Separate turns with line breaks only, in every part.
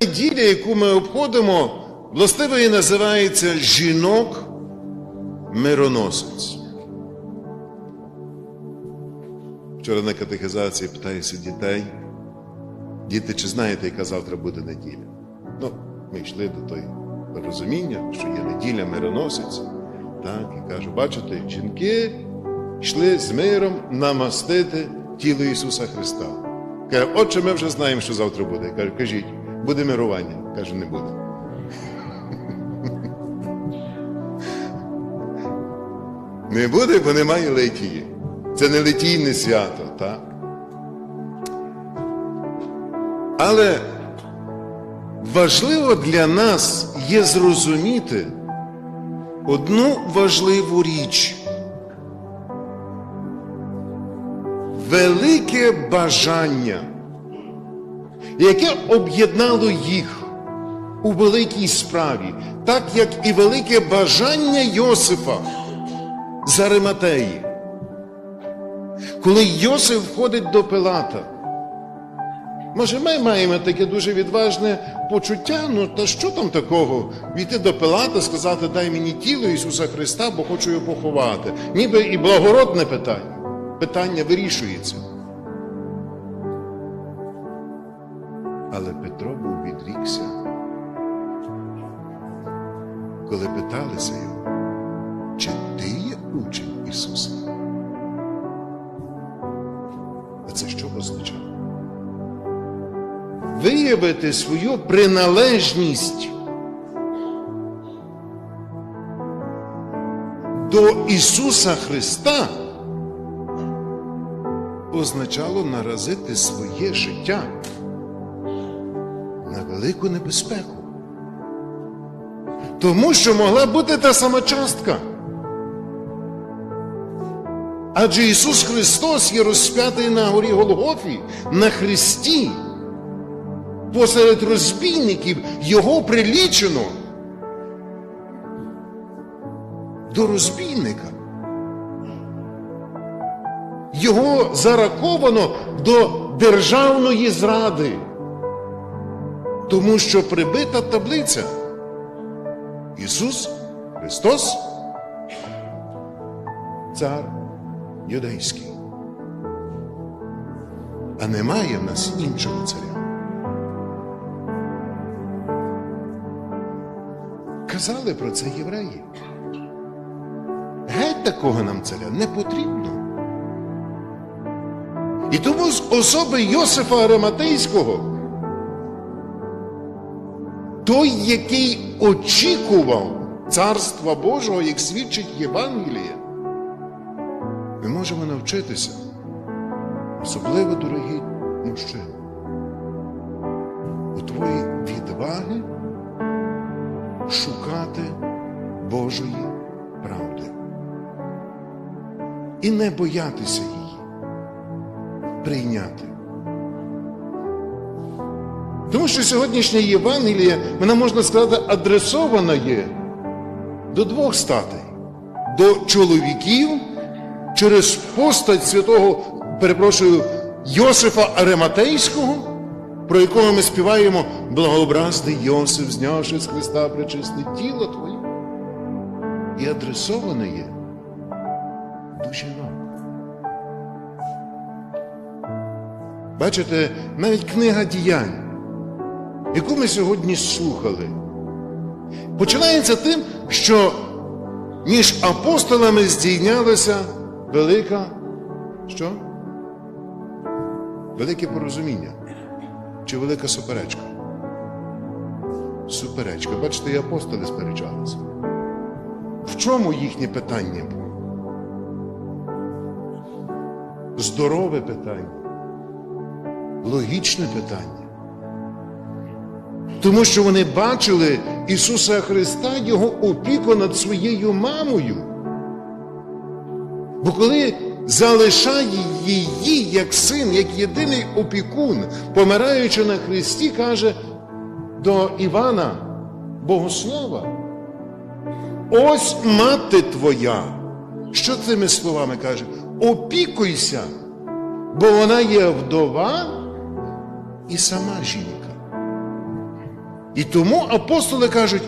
неділя, яку ми обходимо, властиво і називається жінок мироносець. Вчора на катехизації питаюся дітей. Діти, чи знаєте, яка завтра буде неділя? Ну, ми йшли до того розуміння, що є неділя мироносець. Так, і кажу, бачите, жінки йшли з миром намастити тіло Ісуса Христа. Каже, отче, ми вже знаємо, що завтра буде. Я кажу, кажіть, буде мирування. Кажу, не буде. Не буде, бо немає литії. Це не литійне свято, так? Але важливо для нас є зрозуміти одну важливу річ. Велике бажання, яке об'єднало їх у великій справі, так як і велике бажання Йосифа з Ариматеї. Коли Йосиф входить до Пилата, може, ми маємо таке дуже відважне почуття, ну та що там такого? Війти до Пилата, сказати, дай мені тіло Ісуса Христа, бо хочу його поховати. Ніби і благородне питання. Питання вирішується. Але Петро був відрікся, коли питалися його, чи ти є учень Ісуса? А це що означає? Виявити свою приналежність до Ісуса Христа означало наразити своє життя на велику небезпеку. Тому що могла бути та сама частка. Адже Ісус Христос є розп'ятий на горі Голгофі, на Христі. Посеред розбійників Його прилічено до розбійника. Його зараковано до державної зради, тому що прибита таблиця. Ісус Христос, цар юдейський. А немає в нас іншого царя. Казали про це євреї. Геть такого нам царя не потрібно. І тому з особи Йосифа Ариматейського, той, який очікував Царства Божого, як свідчить Євангеліє, ми можемо навчитися, особливо дорогі мужчини, у твоїй відваги шукати Божої правди і не боятися її прийняти. Тому що сьогоднішня Євангелія, вона можна сказати, адресована є до двох статей: до чоловіків через постать святого, перепрошую, Йосифа Арематейського, про якого ми співаємо благообразний Йосиф, знявши з Христа причисне тіло Твоє. І адресоване є до жінок. Бачите, навіть книга діянь, яку ми сьогодні слухали, починається тим, що між апостолами здійнялася велика що? Велике порозуміння чи велика суперечка? Суперечка. Бачите, і апостоли сперечалися. В чому їхнє питання було? Здорове питання логічне питання. Тому що вони бачили Ісуса Христа, Його опіку над своєю мамою. Бо коли залишає її як син, як єдиний опікун, помираючи на Христі, каже до Івана Богослова, ось мати твоя. Що цими словами каже? Опікуйся, бо вона є вдова і сама жінка. І тому апостоли кажуть,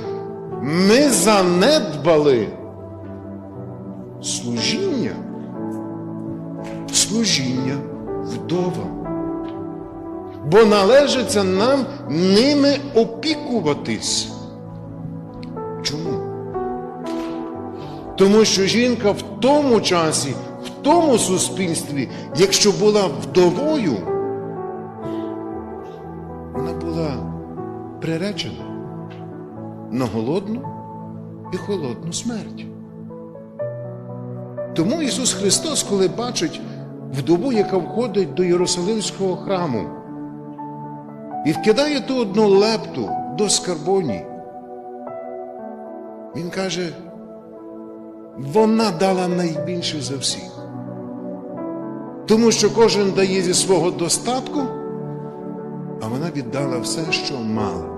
ми занедбали служіння, служіння вдовам. Бо належиться нам ними опікуватись. Чому? Тому що жінка в тому часі, в тому суспільстві, якщо була вдовою, приречена на голодну і холодну смерть. Тому Ісус Христос, коли бачить вдову, яка входить до Єрусалимського храму, і вкидає ту одну лепту до скарбоні, Він каже, вона дала найбільше за всіх. Тому що кожен дає зі свого достатку, а вона віддала все, що мала.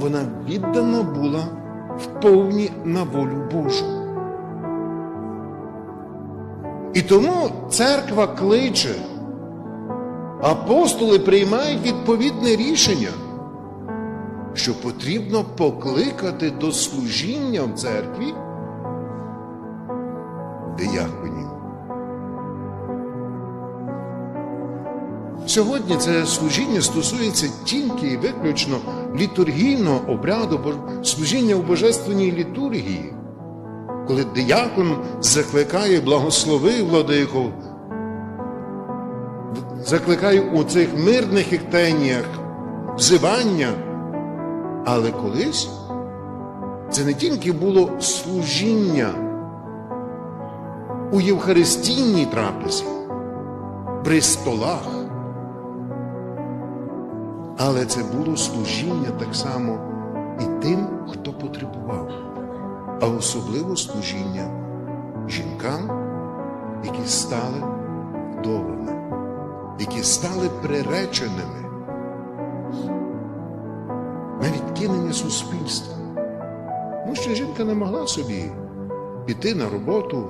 Вона віддана була вповні на волю Божу. І тому церква кличе, апостоли приймають відповідне рішення, що потрібно покликати до служіння в церкві дияконів. Сьогодні це служіння стосується тільки і виключно літургійного обряду, служіння в божественній літургії, коли диякон закликає благослови владику, закликає у цих мирних ектеніях взивання. Але колись це не тільки було служіння у Євхаристійній трапезі, при столах, але це було служіння так само і тим, хто потребував, а особливо служіння жінкам, які стали вдовами, які стали приреченими на відкинення суспільства. Тому що жінка не могла собі піти на роботу,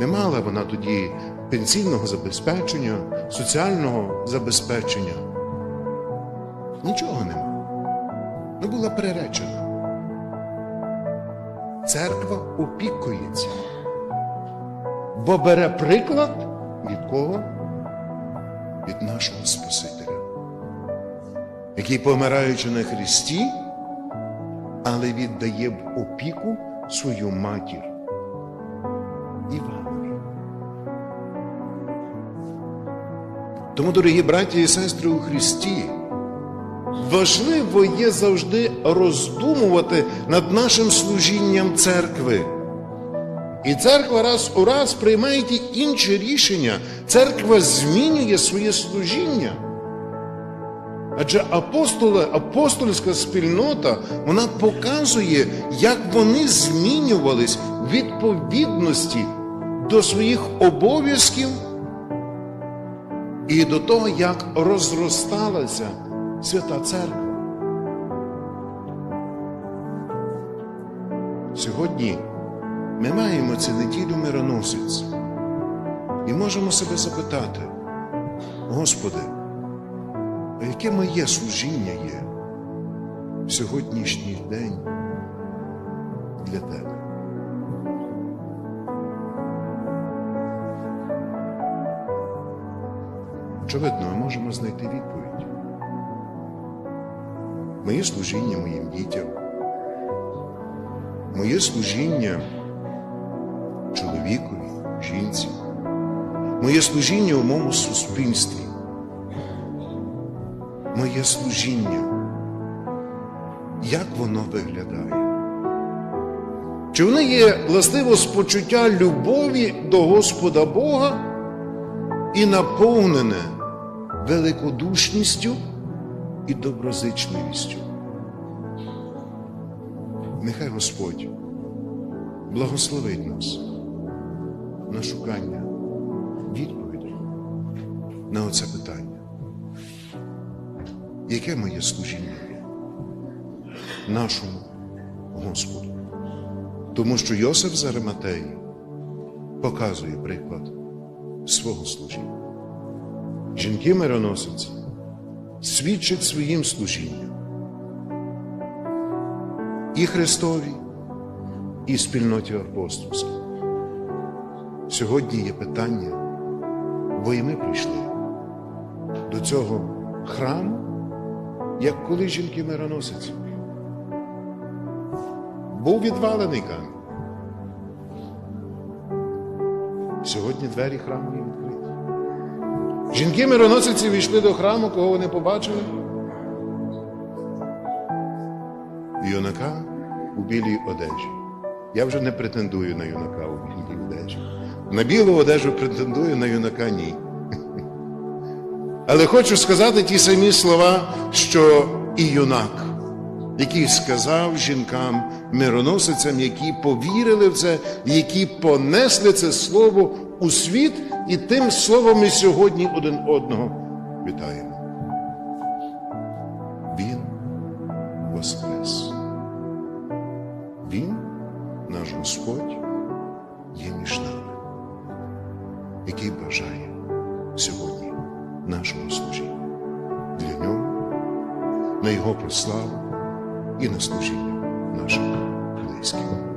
не мала вона тоді пенсійного забезпечення, соціального забезпечення. Нічого нема. Ну була приречена. Церква опікується, бо бере приклад від кого? Від нашого Спасителя, який, помираючи на Христі, але віддає в опіку свою матір Іванові. Тому, дорогі браті і сестри у Христі, важливо є завжди роздумувати над нашим служінням церкви. І церква раз у раз приймає ті інші рішення. Церква змінює своє служіння. Адже апостоли, апостольська спільнота вона показує, як вони змінювались в відповідності до своїх обов'язків і до того, як розросталася свята церква. Сьогодні ми маємо цю неділю мироносець і можемо себе запитати, Господи, а яке моє служіння є в сьогоднішній день для Тебе? Очевидно, ми можемо знайти відповідь. Моє служіння моїм дітям, моє служіння чоловікові, жінці, моє служіння у моєму суспільстві, моє служіння, як воно виглядає? Чи воно є властиво з почуття любові до Господа Бога і наповнене великодушністю і доброзичливістю? Нехай Господь благословить нас на шукання відповідей на оце питання. Яке моє служіння нашому Господу? Тому що Йосиф з Ариматеї показує приклад свого служіння. Жінки мироносиці свідчать своїм служінням і Христові, і спільноті апостольській. Сьогодні є питання, бо і ми прийшли до цього храму, як коли жінки мироносиці. Був відвалений камінь. Сьогодні двері храму. Жінки мироносиці війшли до храму, кого вони побачили? Юнака у білій одежі. Я вже не претендую на юнака у білій одежі. На білу одежу претендую, на юнака ні. Але хочу сказати ті самі слова, що і юнак, який сказав жінкам, мироносицям, які повірили в це, які понесли це слово у світ, і тим словом ми сьогодні один одного вітаємо. Він воскрес. Він, наш Господь, є між нами, який бажає сьогодні нашого служіння для нього, на Його прославу і на служіння нашим близьким.